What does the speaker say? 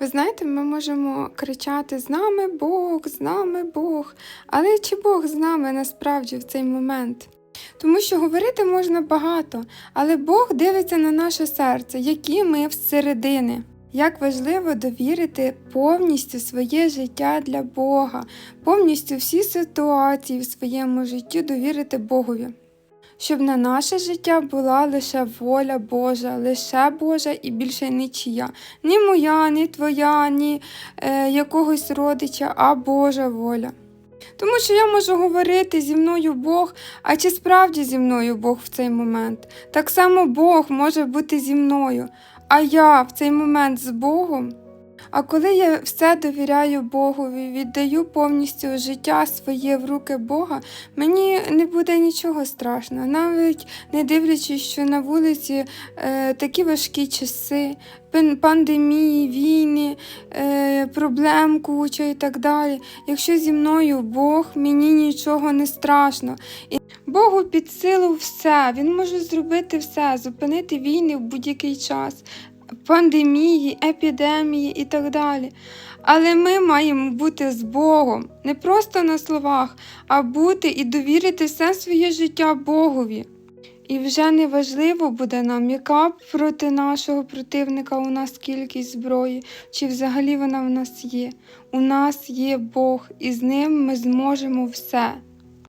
Ви знаєте, ми можемо кричати з нами Бог, з нами Бог. Але чи Бог з нами насправді в цей момент? Тому що говорити можна багато, але Бог дивиться на наше серце, які ми всередини. Як важливо довірити повністю своє життя для Бога, повністю всі ситуації в своєму житті довірити Богові. Щоб на наше життя була лише воля Божа, лише Божа і більше нічия. Ні моя, ні твоя, ні е, якогось родича, а Божа воля. Тому що я можу говорити зі мною Бог, а чи справді зі мною Бог в цей момент? Так само Бог може бути зі мною, а я в цей момент з Богом. А коли я все довіряю Богові, віддаю повністю життя своє в руки Бога, мені не буде нічого страшного, навіть не дивлячись, що на вулиці е, такі важкі часи, пандемії, війни, е, проблем куча і так далі. Якщо зі мною Бог, мені нічого не страшно. І Богу під силу все, Він може зробити все, зупинити війни в будь-який час, пандемії, епідемії і так далі. Але ми маємо бути з Богом не просто на словах, а бути і довірити все своє життя Богові. І вже не важливо буде нам, яка проти нашого противника у нас кількість зброї, чи взагалі вона в нас є. У нас є Бог, і з ним ми зможемо все.